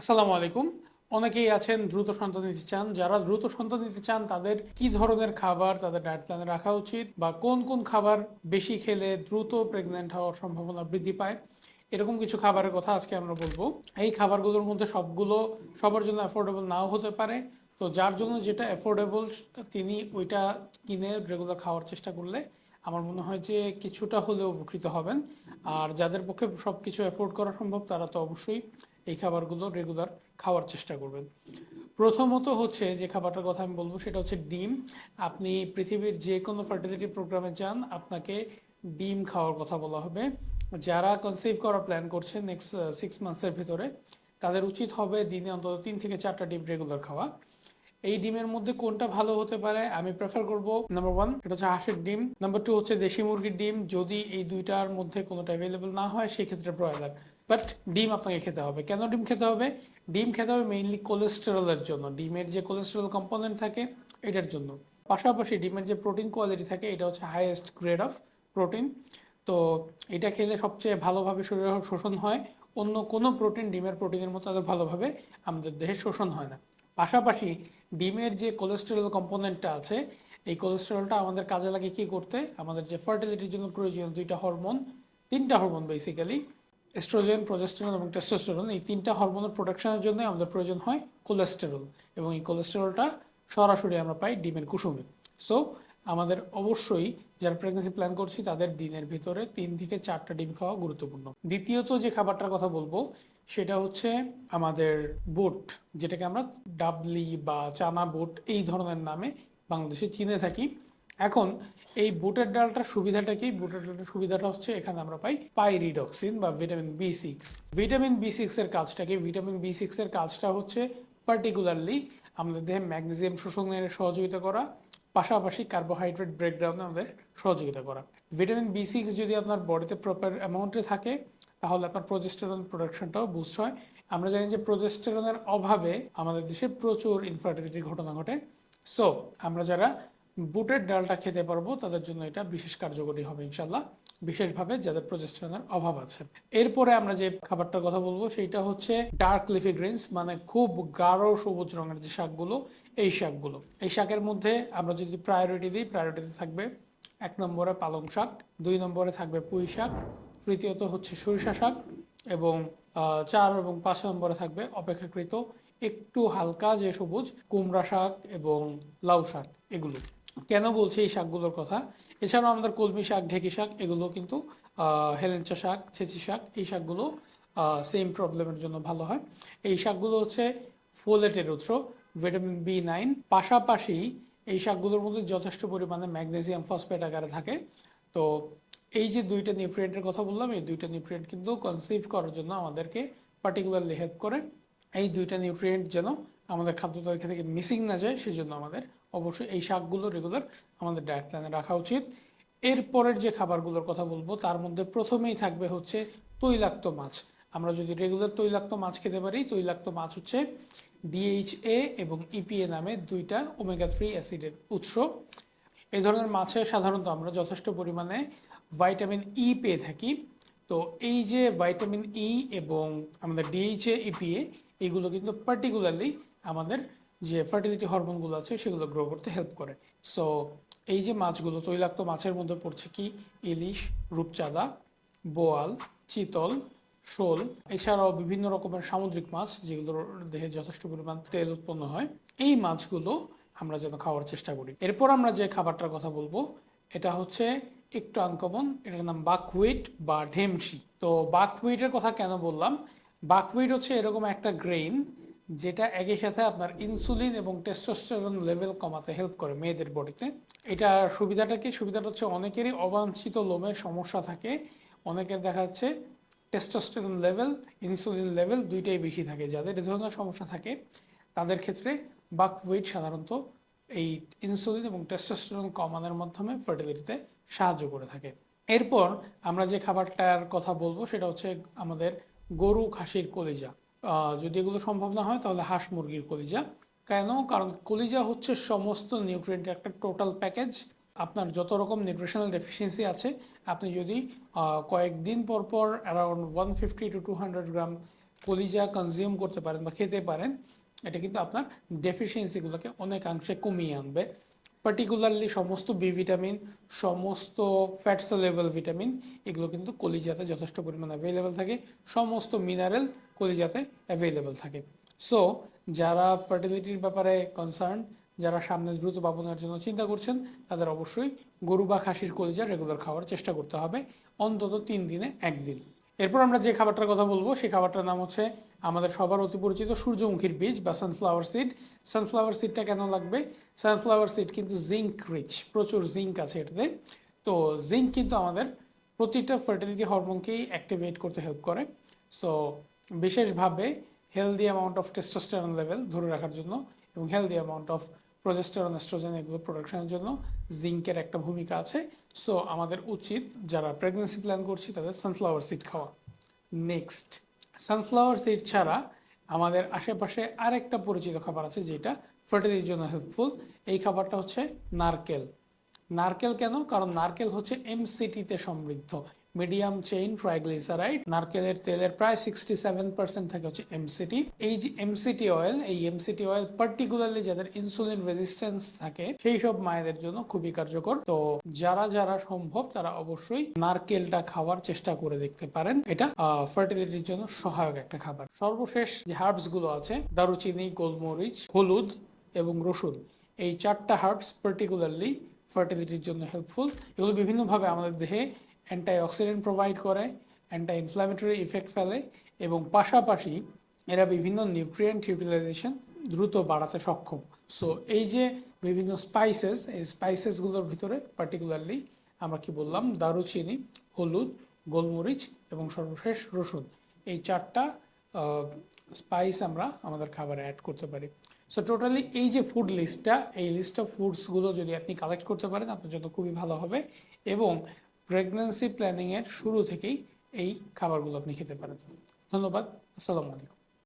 আসসালামু আলাইকুম। অনেকেই আছেন দ্রুত সন্তান নিতে চান। যারা দ্রুত সন্তান নিতে চান, তাদের কি ধরনের খাবার, তাদের ডায়েট প্ল্যানে রাখা উচিত বা কোন কোন খাবার বেশি খেলে দ্রুত প্রেগনেন্ট হওয়ার সম্ভাবনা বৃদ্ধি পায়, এরকম কিছু খাবারের কথা আজকে আমরা বলব। এই খাবারগুলোর মধ্যে সবগুলো সবার জন্য অ্যাফোর্ডেবল নাও হতে পারে। তো যার জন্য যেটা অ্যাফোর্ডেবল তিনি ওইটা কিনে রেগুলার খাওয়ার চেষ্টা করলে আমার মনে হয় যে কিছুটা হলেও উপকৃত হবেন। আর যাদের পক্ষে সব কিছু অ্যাফোর্ড করা সম্ভব, তারা তো অবশ্যই এই খাবারগুলো রেগুলার খাওয়ার চেষ্টা করবেন। প্রথমত হচ্ছে যে খাবারটার কথা আমি বলব, সেটা হচ্ছে ডিম। আপনি পৃথিবীর যে কোনো ফার্টিলিটি প্রোগ্রামে যান, আপনাকে ডিম খাওয়ার কথা বলা হবে। যারা কনসিভ করার প্ল্যান করছে নেক্সট সিক্স মান্থসের ভিতরে, তাদের উচিত হবে দিনে অন্তত তিন থেকে চারটা ডিম রেগুলার খাওয়া। এই ডিমের মধ্যে কোনটা ভালো হতে পারে আমি প্রেফার করব নাম্বার ওয়ান এটা হচ্ছে হাঁসের ডিম। নাম্বার টু হচ্ছে দেশি মুরগির ডিম। যদি এই দুইটার মধ্যে কোনোটা অ্যাভেলেবল না হয়, সেক্ষেত্রে ব্রয়লার। বাট ডিম আপনাকে খেতে হবে। কেন ডিম খেতে হবে? ডিম খেতে হবে মেইনলি কোলেস্টেরলের জন্য। ডিমের যে কোলেস্টেরল কম্পোনেন্ট থাকে, এটার জন্য। পাশাপাশি ডিমের যে প্রোটিন কোয়ালিটি থাকে, এটা হচ্ছে হাইয়েস্ট গ্রেড অফ প্রোটিন তো এটা খেলে সবচেয়ে ভালোভাবে শরীরে শোষণ হয়। অন্য কোনো প্রোটিন ডিমের প্রোটিনের মতো এত ভালোভাবে আমাদের দেহে শোষণ হয় না। পাশাপাশি ডিমের যে কোলেস্টেরল কম্পোনেন্টটা আছে, এই কোলেস্টেরলটা আমাদের কাজে লাগে কী করতে? আমাদের যে ফার্টিলিটির জন্য প্রয়োজনীয় দুইটা হরমোন তিনটা হরমোন বেসিক্যালি এস্ট্রোজেন প্রজেস্টেরন এবং টেস্টোস্টেরন এই তিনটা হরমোনের প্রোডাকশনের জন্য আমাদের প্রয়োজন হয় কোলেস্টেরল এবং এই কোলেস্টেরলটা সরাসরি আমরা পাই ডিমের কুসুমে। সো আমাদের অবশ্যই যারা প্রেগনেন্সি প্ল্যান করছি, তাদের দিনের ভিতরে তিন থেকে চারটা ডিম খাওয়া গুরুত্বপূর্ণ। দ্বিতীয়ত যে খাবারটার কথা বলব, সেটা হচ্ছে আমাদের বোট, যেটাকে আমরা ডাবলি বা চানা বোট এই ধরনের নামে বাংলাদেশে চিনে থাকি। এখন এই বুটের ডালটার সুবিধাটা কি? বুটের ডালটার সুবিধাটা হচ্ছে এখানে আমরা পাই পাইরিডক্সিন বা vitamin B six vitamin B six এর কাজটা কি? ভিটামিন বি সিক্স এর কাজটা হচ্ছে পার্টিকুলারলি আমাদের দেহে ম্যাগনেসিয়াম শোষণের সহযোগিতা করা, পাশাপাশি কার্বোহাইড্রেট ব্রেকডাউনে আমাদের সহযোগিতা করা। ভিটামিন বি সিক্স যদি আপনার বডিতে প্রপার অ্যামাউন্টে থাকে, তাহলে আপনার প্রজেস্টেরন প্রোডাকশনটাও বুস্ট হয়। আমরা জানি যে প্রজেস্টেরনের অভাবে আমাদের দেশে প্রচুর ইনফার্টিলিটির ঘটনা ঘটে। সো আমরা যারা বুটের ডালটা খেতে পারব, তাদের জন্য এটা বিশেষ কার্যকরী হবে ইনশাল্লাহ বিশেষভাবে যাদের প্রজেস্টেরনের অভাব আছে। এরপরে আমরা যে খাবারটার কথা বলব, সেইটা হচ্ছে ডার্ক লিফি গ্রিনস মানে খুব গাঢ় সবুজ রঙের যে শাকগুলো, এই শাকগুলো। এই শাকের মধ্যে আমরা যদি প্রায়োরিটি দিই প্রায়োরিটিতে থাকবে এক নম্বরে পালং শাক, দুই নম্বরে থাকবে পুঁই শাক, তৃতীয়ত হচ্ছে সরিষা শাক এবং চার এবং পাঁচ নম্বরে থাকবে অপেক্ষাকৃত একটু হালকা যে সবুজ কুমড়া শাক এবং লাউ শাক, এগুলো। কেন বলছি এই শাকগুলোর কথা? এছাড়াও আমাদের কলমি শাক, ঢেকি শাক, এগুলো কিন্তু হেলেঞ্চা শাক, ছেঁচি শাক, এই শাকগুলো সেম প্রবলেমের জন্য ভালো হয়। এই শাকগুলো হচ্ছে ফোলেটের উৎস ভিটামিন বি নাইন পাশাপাশি এই শাকগুলোর মধ্যে যথেষ্ট পরিমাণে ম্যাগনেসিয়াম ফসফেট আকারে থাকে। তো এই যে দুইটা নিউট্রিয়েন্টের কথা বললাম, এই দুইটা নিউট্রিয়েন্ট কিন্তু কনসিভ করার জন্য আমাদেরকে পার্টিকুলারলি হেল্প করে। এই দুইটা নিউট্রিয়েন্ট যেন আমাদের খাদ্য তালিকা থেকে মিসিং না যায়, সেজন্য আমাদের অবশ্যই এই শাকগুলো রেগুলার আমাদের ডায়েট প্ল্যানে রাখা উচিত। এরপরের যে খাবারগুলোর কথা বলব, তার মধ্যে প্রথমেই থাকবে হচ্ছে তৈলাক্ত মাছ। আমরা যদি রেগুলার তৈলাক্ত মাছ খেতে পারি, তৈলাক্ত মাছ হচ্ছে ডিএইচএ এবং ইপিএ নামে দুইটা ওমেগা থ্রি অ্যাসিডের উৎস। এই ধরনের মাছে সাধারণত আমরা যথেষ্ট পরিমাণে ভাইটামিন ই পেয়ে থাকি। তো এই যে ভাইটামিন ই এবং আমাদের ডিএইচএ ইপিএ এগুলো কিন্তু পার্টিকুলারলি আমাদের যে ফার্টিলিটি হরমোনগুলো আছে, সেগুলো গ্রো করতে হেল্প করে। সো এই যে মাছগুলো, তৈলাক্ত মাছের মধ্যে পড়ছে কি? ইলিশ, রূপচাঁদা, বোয়াল, চিতল, শোল। এছাড়াও বিভিন্ন রকমের সামুদ্রিক মাছ, যেগুলোর দেহে যথেষ্ট পরিমাণ তেল উৎপন্ন হয়। এই মাছগুলো আমরা যেন খাওয়ার চেষ্টা করি। এরপর আমরা যে খাবারটার কথা বলব, এটা হচ্ছে একটু আনকমন এটার নাম বাকহুইট বা ঢেমসি। তো বাকহুইটের কথা কেন বললাম? বাকহুইট হচ্ছে এরকম একটা গ্রেইন যেটা একই সাথে আপনার ইনসুলিন এবং টেস্টোস্টেরন লেভেল কমাতে হেল্প করে মেয়েদের বডিতে এটা সুবিধাটা কি? সুবিধাটা হচ্ছে অনেকেরই অবাঞ্ছিত লোমের সমস্যা থাকে। অনেকের দেখা যাচ্ছে টেস্টোস্টেরন লেভেল ইনসুলিন লেভেল দুইটাই বেশি থাকে। যাদের এ ধরনের সমস্যা থাকে, তাদের ক্ষেত্রে বাকহুইট সাধারণত এই ইনসুলিন এবং টেস্টোস্টেরন কমানোর মাধ্যমে ফার্টিলিটিতে সাহায্য করে থাকে। এরপর আমরা যে খাবারটার কথা বলব, সেটা হচ্ছে আমাদের গরু খাসির কলিজা। যদি এগুলো সম্ভব না হয়, তাহলে হাঁস মুরগির কলিজা। কেন? কারণ কলিজা হচ্ছে সমস্ত নিউট্রিয়েন্টের একটা টোটাল প্যাকেজ আপনার যত রকম নিউট্রিশনাল ডেফিসিয়েন্সি আছে, আপনি যদি কয়েকদিন পর পর around one fifty to two hundred gram কলিজা কনজিউম করতে পারেন বা খেতে পারেন, এটা কিন্তু আপনার ডেফিসিয়েন্সিগুলোকে অনেকাংশে কমিয়ে আনবে। পার্টিকুলারলি সমস্ত বি ভিটামিন সমস্ত ফ্যাট সলেবল ভিটামিন এগুলো কিন্তু কলিজাতে যথেষ্ট পরিমাণে অ্যাভেলেবেল থাকে। সমস্ত মিনারেল কলিজাতে অ্যাভেলেবেল থাকে। সো যারা ফার্টিলিটির ব্যাপারে কনসার্ন যারা সামনে দ্রুত বাবনের জন্য চিন্তা করছেন, তাদের অবশ্যই গরু বা খাসির কলিজা রেগুলার খাওয়ার চেষ্টা করতে হবে। অন্তত তিন দিনে একদিন। এরপর আমরা যে খাবারটার কথা বলব, সেই খাবারটার নাম হচ্ছে আমাদের সবার অতি পরিচিত সূর্যমুখীর বীজ বা সানফ্লাওয়ার সিড সানফ্লাওয়ার সিডটা কেন লাগবে? সানফ্লাওয়ার সিড কিন্তু জিঙ্ক রিচ প্রচুর জিঙ্ক আছে এটাতে। তো জিঙ্ক কিন্তু আমাদের প্রতিটা ফার্টিলিটি হরমোনকেই অ্যাক্টিভেট করতে হেল্প করে। সো বিশেষভাবে healthy amount of testosterone level ধরে রাখার জন্য এবং healthy amount of progesterone estrogen এগুলো প্রোডাকশনের জন্য জিঙ্কের একটা ভূমিকা আছে। সো আমাদের উচিত যারা প্রেগনেন্সি প্ল্যান করছি, তাদের সানফ্লাওয়ার সিড খাওয়া। নেক্সট সানফ্লাওয়ার সিড ছাড়া আমাদের আশেপাশে আরেকটা পরিচিত খাবার আছে, যেটা ফার্টিলিটির জন্য হেল্পফুল এই খাবারটা হচ্ছে নারকেল। নারকেল কেন? কারণ নারকেল হচ্ছে এমসিটিতে সমৃদ্ধ। মিডিয়াম চেইন ট্রাইগ্লিসারাইড নারকেলের তেলের প্রায় সিক্সটি সেভেন পার্সেন্ট থাকে হচ্ছে এমসিটি এই যে এমসিটি অয়েল এই এমসিটি অয়েল পার্টিকুলারলি যাদের ইনসুলিন রেজিস্ট্যান্স থাকে, সেই সব মায়েদের জন্য খুবই কার্যকর। তো যারা যারা সম্ভব, তারা অবশ্যই নারকেলটা খাওয়ার চেষ্টা করে দেখতে পারেন। এটা ফার্টিলিটির জন্য সহায়ক একটা খাবার। সর্বশেষ যে হার্বসগুলো আছে, দারুচিনি, গোলমরিচ, হলুদ এবং রসুন, এই চারটা হার্বস পার্টিকুলারলি ফার্টিলিটির জন্য হেল্পফুল এগুলো বিভিন্নভাবে আমাদের দেহে অ্যান্টি অক্সিডেন্ট প্রোভাইড করে অ্যান্টি ইনফ্ল্যামেটরি ইফেক্ট ফেলে এবং পাশাপাশি এরা বিভিন্ন নিউট্রিয়েন্ট ইউটিলাইজেশন দ্রুত বাড়াতে সক্ষম। সো এই যে বিভিন্ন স্পাইসেস এই স্পাইসেসগুলোর ভিতরে পার্টিকুলারলি আমরা কি বললাম? দারুচিনি, হলুদ, গোলমরিচ এবং সর্বশেষ রসুন। এই চারটা স্পাইস আমরা আমাদের খাবারে অ্যাড করতে পারি। সো টোটালি এই যে ফুড লিস্টটা এই লিস্ট অফ ফুডসগুলো যদি আপনি কালেক্ট করতে পারেন, আপনার জন্য খুবই ভালো হবে। এবং প্রেগন্যান্সি প্ল্যানিংয়ের শুরু থেকেই এই খাবারগুলো আপনি খেতে পারেন। ধন্যবাদ আসসালামু আলাইকুম।